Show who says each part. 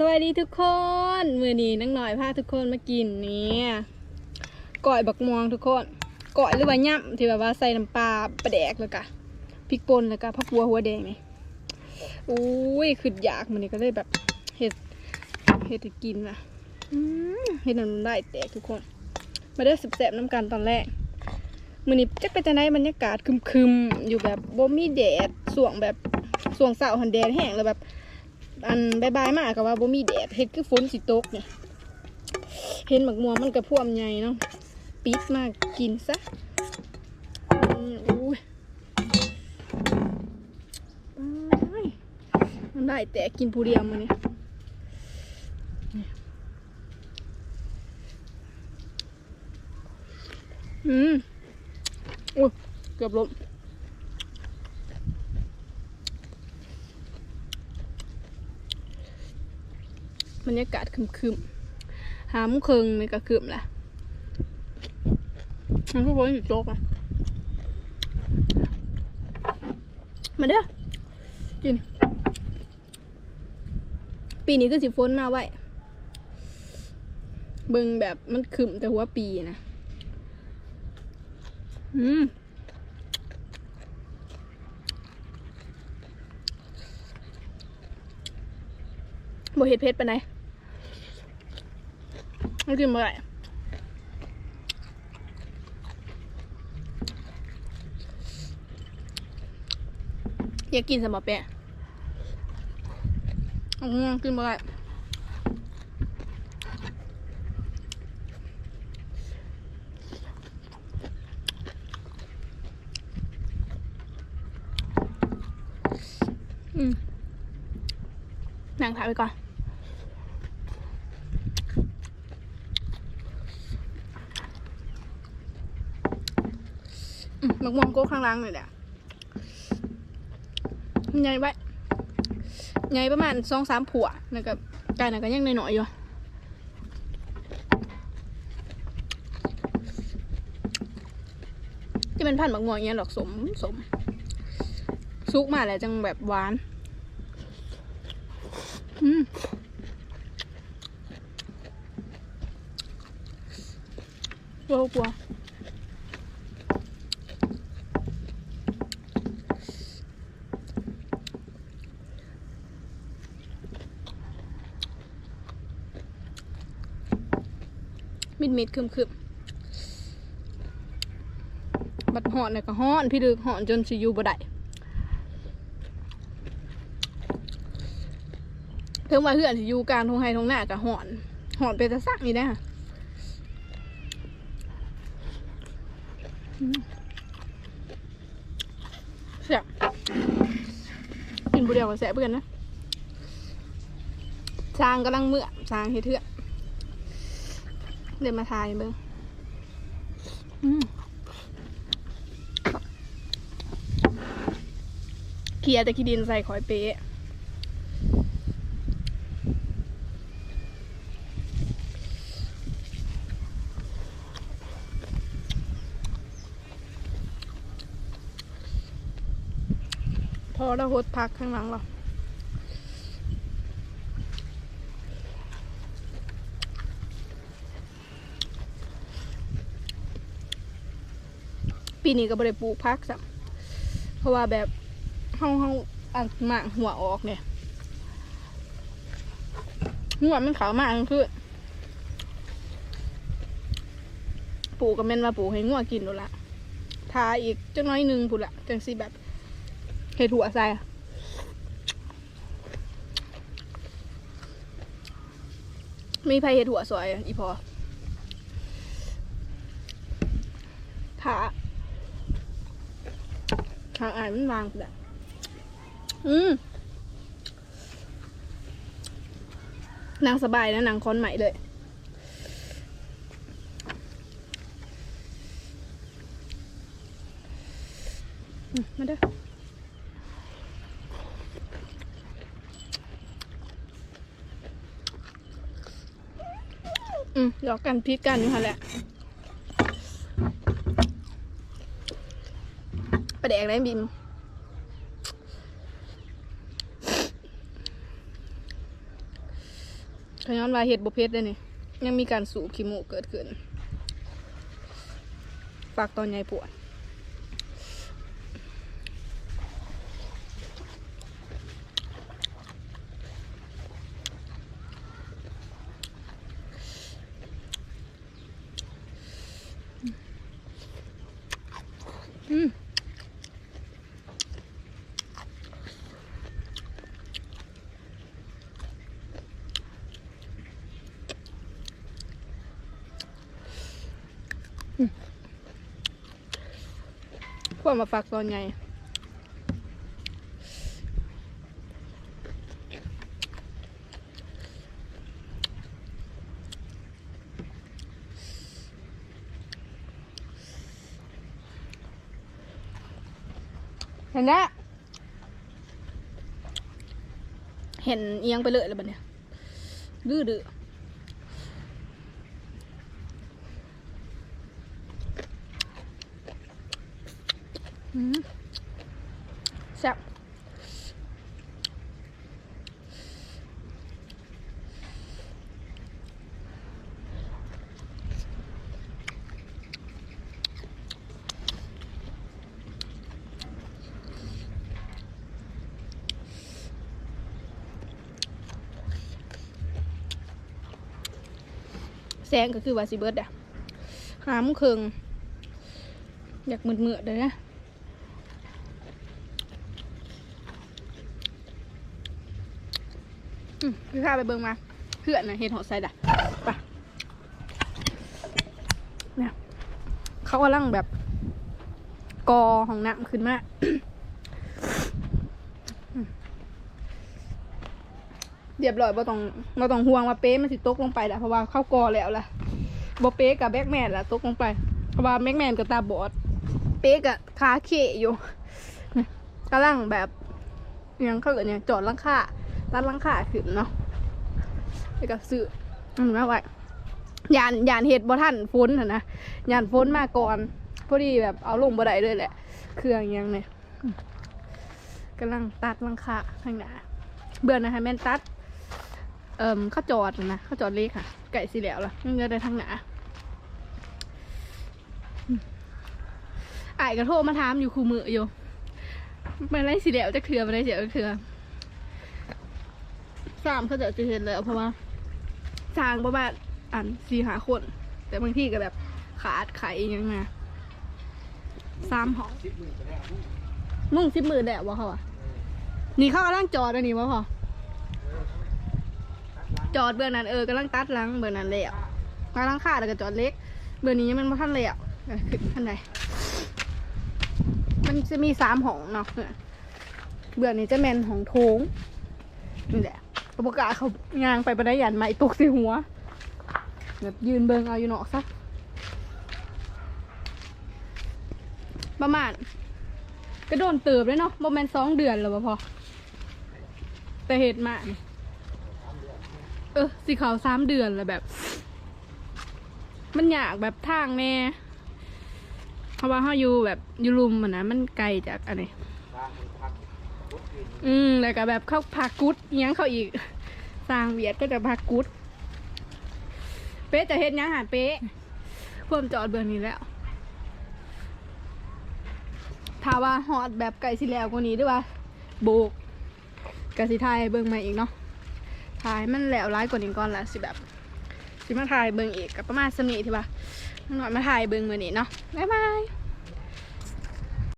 Speaker 1: สวัสดีทุกคนมือนี้นังหน่อยพาทุกคนมากินเนี่ยก่อยบักม่วงทุกคนก่อยหรือว่าย่ำที่แบบว่าใส่น้ำปลาปลาแดกแล้วก็พริกป่นแล้วก็ผักบัวหัวแดงนี่อุ้ยคืออยากมันนี่ก็เลยแบบเห็ดเห็ดกินว่ะเห็ดน้ำลายแตกทุกคนมาได้สิบแสบน้ำกันตอนแรกมือนี้จะเป็นจะไหนบรรยากาศคึมๆอยู่แบบบ่มีแดดส่วงแบบส่วงเสาหันแดดแห้งแล้วแบบ อันบายบายมากกับว่าบ่มีแดดเฮ็ดคือฝนสิตกเนี่ยเห็นหมักม่วมันกระพ่วมใหญ่เนาะปิดมากกินซะอู้มันได้แต่กินผู้เดียวมาเนี่ยอืมโอ้เกือบล้ม บรรยากาศคึมๆหามงเคิงในกระคึมแหละมันก็วนอยู่โจ๊กอะมาเด้อกิน ปีนี้ก็สิฝนมาไว้เบิ่งแบบมันคึมแต่หัวปีนะอืมบ่เห็ดเพชรไปไหน ไม่กินเมื่อไหร่อยากกินสมอแปะอืมกินเมื่อไหร่อืมนั่งถ่ายไปก่อน มมะม่วงโก้ข้างล่างเลยแหละใหญ่ไปใหญ่ประมาณสองสามผัวแล้วก็ไก่น่ะก็ยังน้อยๆอยู่จะเป็นพันธุ์มะม่วงย่างเงี้ยหรอกสมสมซุกมาแล้วจังแบบหวานอืมกลัวกวมิ ดมิดคึมคึมบัดหอนเนี่ก็ห้อน พี่ดึกหอนจนสิอยู่บ่ได้ถึงว่าเพื่อนสิอยู่กลารทงไฮทงหน้าก็หอนหอนไปแต่ซักนี่นะอืมแซ่บกินบุเดียวก็แซ่บเพื่อนนะช้างกำลังเมื่อช้างเฮ็ดเถื่อ เดี๋ยวมาทายเบิ้งอืมเคียร์แต่ขี้ดินใส่ขอยเป๊ะพอแล้วหดพักข้างหลังเรา ปีนี้ก็บ่ได้ปลูกพักสัเพราะว่าแบบเฮาเฮาอันหมากหัวออกเนี่ยหัวมันขาวมากคือปลูกก็แม่นว่าปลูกให้งัวกินดูละทาอีกจังน้อยหนึงพูดละจังสิแบบเห็ดหัวใส่มีไผเห็ดหัวสวยอะอีพอทา ทางอ่านมันวางไปแล้วอืมนางสบายนะนางคอนใหม่เลยอืมมาเด้ออืมหยอกกันพิษกันอยู่ค่ะแหละ ประแดกได้บิมขย้อนว่าเห็ดบเพชรได้นี่ยังมีการสูบขี้มูกเกิดขึ้นฝากตอนใหญ่ปวด วกมาฝากตอนใหญ่เห็นแล้วเห็นเอียงไปเลยแล้วบัดเนี่ยดื้อดื้อ อืมแซ่บแสงก็คือว่าสิเบิร์ดอะหามเคิงอยากมืดๆเลยนะ อืม พี่พาไปเบิ่งมาเพื่อนนะเห็นหอไซด์อะไปเนี่ยเขากำลังแบบกอของน้ำขึ้นมาเรียบร้อยบ่ต้องบ่ต้องห่วงว่าเป๊ะมันสิตกลงไปแหละเพราะว่าเข้ากอแล้วล่ะบ่เป๊ะกับแบ็กแมนล่ะตกลงไป เพราะว่าแบ็กแมนกับตาบอด เป๊ะกับขาเขอยู่กำลังแบบอิหยังเขาเกิดเนี่ยจอดลังคา ตัดลังคาขึ้นเนาะแล้วก็ซื้ออันนี้มาไว้ยานยานเห็ดบ่ทันฝนหั่นนะยานฝนมาก่อนพอดีแบบเอาลงบ่ได้เลยแหละ เครื่องยังเนี่ยกำลังตัดลังคาข้างหน้าเบื่อนะคะแม่นตัด เอ่มข้าจอดนะข้าจอดเล็กค่ะ ไก่สีแล้วล่ะมันได้ทางหนาอืมอ้ายก็โทรมาถามอยู่คู่มืออยู่ไม่ได้สีแล้วจะเถื่อไม่ได้เสียจะเถื่อ สามเขาจะจะเห็นแล้วเพราะว่าสร้างประมาณอันสี่หาคน แต่บางที่ก็แบบขาดไข่ยังไงสามห้องมุ่งสิบมือแดดวะเขาอะนี่เขากำลังจอดอันนี้วะพอจอดเบื้องนั้นเออกำลังตัดหลังเบื้องนั้นเลยอะกำลังขาดแล้วก็จอดเล็ก เบื้องนี้มันมาทันเลยอะขึ้นทันใดมันจะมีสามห้องเนาะเบื้องนี้จะแมนของโถงนี่แหละ กระบอกกล้าเขายางไปบันไดยันใหม่ตกใส่หัว แบบยืนเบิงเอาอยู่เนอกซะประมาณก็โดนเติบเลยเนาะโมเมนต์สองเดือนแล้วบ่พอ แต่เหตุมาเออสีขาวสามเดือนแล้วแบบ มันอยากแบบทางแม่เพราะว่าเขาอยู่แบบอยู่รุมมันนะมันไกลจากอันนี้ อืมแล้วก็แบบเข้าพากุดยังเขาอีก สร้างเวียดก็จะพากุด เป๊ะจะเห็นยังหาเป๊ะเพิ่มจอดเบืองนี้แล้วถ้าว่าฮอดแบบไก่สิแล้วกว่านี้ด้วยว่าโบกกสิไทยเบิ่งมาอีกเนาะถ่ายมันแล้วร้ายกว่านี้ก่อนละสิแบบสิมาถ่ายเบิ่งอีกกับประมาณสมีที่ว่าหน่อยมาถ่ายเบิ่งมือนี้เนาะบ๊ายบาย